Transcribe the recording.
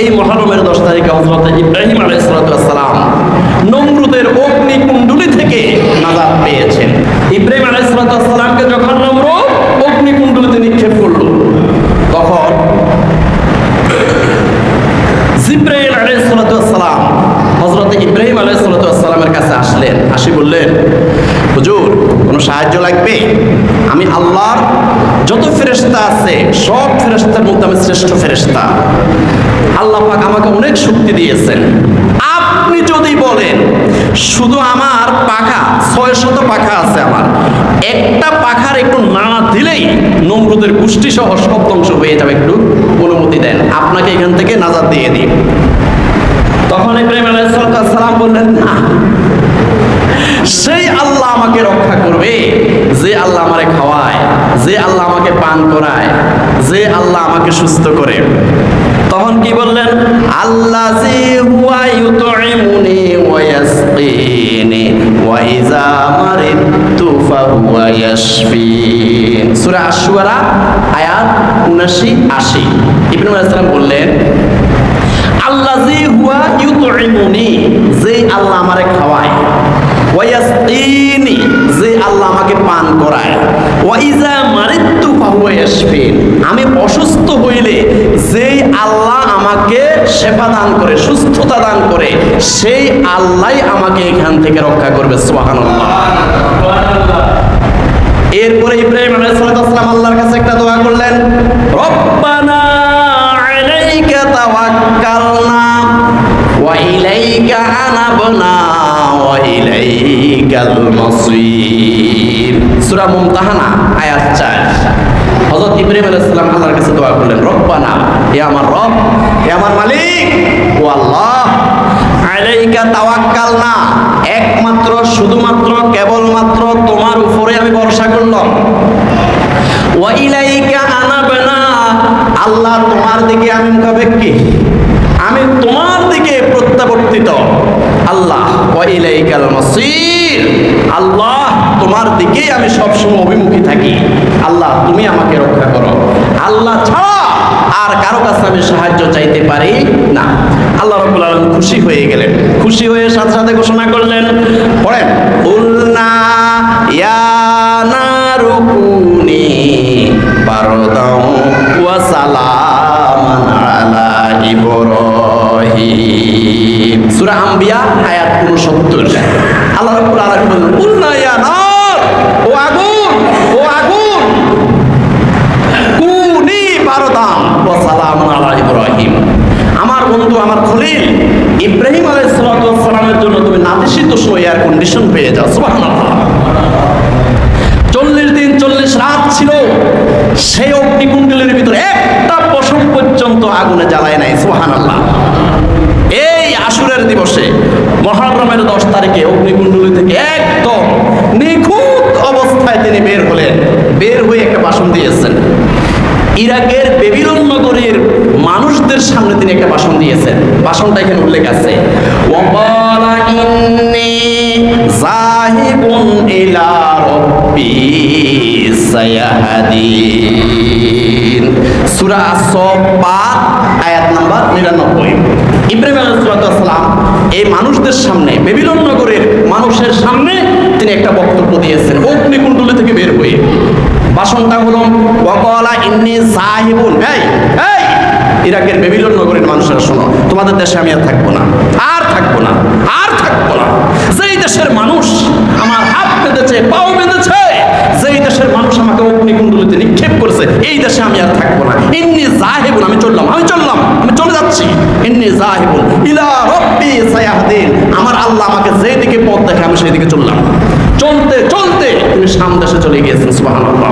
এই মহরমের দশ তারিখে হজরত ইব্রাহিম আলাইসালাম নমরুদের অগ্নিকুণ্ডলী থেকে নাজাদ পেয়েছেন। ইব্রাহিম আলাইসালামকে যখন নমরুদ অগ্নিকুণ্ডলীতে নিক্ষেপ করল, তখন জিব্রাইল আলাইসালাম হজরত ইব্রাহিম আলাইসালামের কাছে আসলেন। আসি বললেন, হুজুর, কোনো সাহায্য লাগবে? আমি আল্লাহর যত ফেরেশতা আছে, সব ফেরেশতার মধ্যে আমি শ্রেষ্ঠ ফেরেশতা। আল্লাহ পাক আমাকে অনেক শক্তি দিয়েছেন। আপনি যদি বলেন, শুধু আমার পাখা ছয় শত পাখা আছে আমার। একটা পাখার একটু নাড়া দিলেই নমরুদের গোষ্ঠী সহ সব ধ্বংস হয়ে যাবে। একটু অনুমতি দেন, আপনাকে এখান থেকে নাজাদ দিয়ে দিই। তখন ইব্রাহিম আলাইসালাম বললেন, না, সেই আল্লাহ আমাকে রক্ষা যে আল্লাহ আমারে খাওয়ায়, যে আল্লাহ আমাকে পান করায়, যে আল্লাহ আমাকে সুস্থ করে। তখন কি বললেন? আল্লাহ সূরা আশ-শুআরা আয়াত 79 80 ইবনে মাসউদ বললেন আল্লাহ হুয়া ইউতইমুনি যে আল্লাহ আমারে পান করায়। ওয়াইজা আমি অসুস্থ হইলে যেই আল্লাহ আমাকে শেফা দান করে, সুস্থতা দান করে, সেই আল্লাহই আমাকে এখান থেকে রক্ষা করবে এরপরে ইব্রাহিম আলাইহিস সালাম আল্লাহর কাছে একটা দোয়া করলেন, রব্বানা আলাইকা তাওয়াক্কালনা ওয়া ইলাইকা আনাবনা। ইলাইকাল মাসির। সূরা মুমতাহানা, আয়াত 4 হযরত ইব্রাহিম আলাইহিস সালাম আল্লাহর কাছে দোয়া করলেন, রব্বানা, হে আমার রব, হে আমার মালিক, ও আল্লাহ, আলাইকা তাওয়াক্কালনা, একমাত্র, শুধুমাত্র, কেবলমাত্র তোমার উপরে আমি ভরসা করলাম। আল্লাহ তোমার দিকে আমি মুখাপেক্ষী। আমি তোমার দিকে প্রত্যাবর্তিত। আল্লাহ আল্লাহ, তোমার দিকেই আমি সবসময় অভিমুখী থাকি। আল্লাহ, তুমি আমাকে রক্ষা করো। আল্লাহ ছাড়া আর কারও কাছে আমি সাহায্য চাইতে পারি না। আল্লাহ রব আলম খুশি হয়ে গেলেন। খুশি হয়ে সাথে সাথে ঘোষণা করলেন, পড়েন, উল্না ইয়া সূরা আম্বিয়া, আয়াত 69 আল্লাহ ও আগুন ও আগুন, কুনি ইব্রাহিম। আমার বন্ধু, আমার খলিল, ইব্রাহিম আলাইহিস সালামের জন্য তুমি নাতিশীতোষ্ণ এয়ার কন্ডিশন পেয়ে যাও। সুবহানাল্লাহ। চল্লিশ দিন, চল্লিশ রাত ছিল, সেই অগ্নিকুণ্ডলের ভিতরে একটা পশম পর্যন্ত আগুনে জ্বালায় নাই। সুবহানাল্লাহ এই আশুরের দিবসে মহারমের দশ তারিখে অগ্নিকুণ্ডলী থেকে একদম নিখুঁত অবস্থায় তিনি বের হলেন। বের হয়ে একটা ভাষণ দিয়েছেন। ইরাকের বেবিলন নগরীর মানুষদের সামনে তিনি একটা ভাষণ দিয়েছেন। ভাষণটা এখানে উল্লেখ আছে। সূরা আস-সাফফাত আয়াত নাম্বার 99 ইব্রাহিম আলাইহিস সালাম এই মানুষদের সামনে, বেবিলন নগরের মানুষের সামনে তিনি একটা বক্তব্য দিয়েছেন। অগ্নিকুণ্ডলী থেকে বের হয়ে বাসনটা হলো ওয়াকালা ইন্নী সাহিবুন। এই এই, ইরাকের বেবিলন নগরের মানুষেরা শোনো, তোমাদের দেশে আমি আর থাকব না। আর থাকব না, আর থাকব না। যেই দেশের মানুষ আমার হাত বেঁধেছে, পাও বেঁধেছে, যেই দেশের মানুষ আমাকে অগ্নিকুণ্ডলিতে নিক্ষেপ করেছে, এই দেশে আমি আর থাকব না। ইন্নি জাহিবুন আমি চললাম আমি চললাম, আমি চলে যাচ্ছি। ইন্নি জাহিবুন ইলা আমার আল্লাহ আমাকে যেই দিকে পথ দেখে আমি সেই দিকে চললাম। চলতে চলতে তিনি সামদেশে চলে গিয়েছেন, সুবহানাল্লাহ।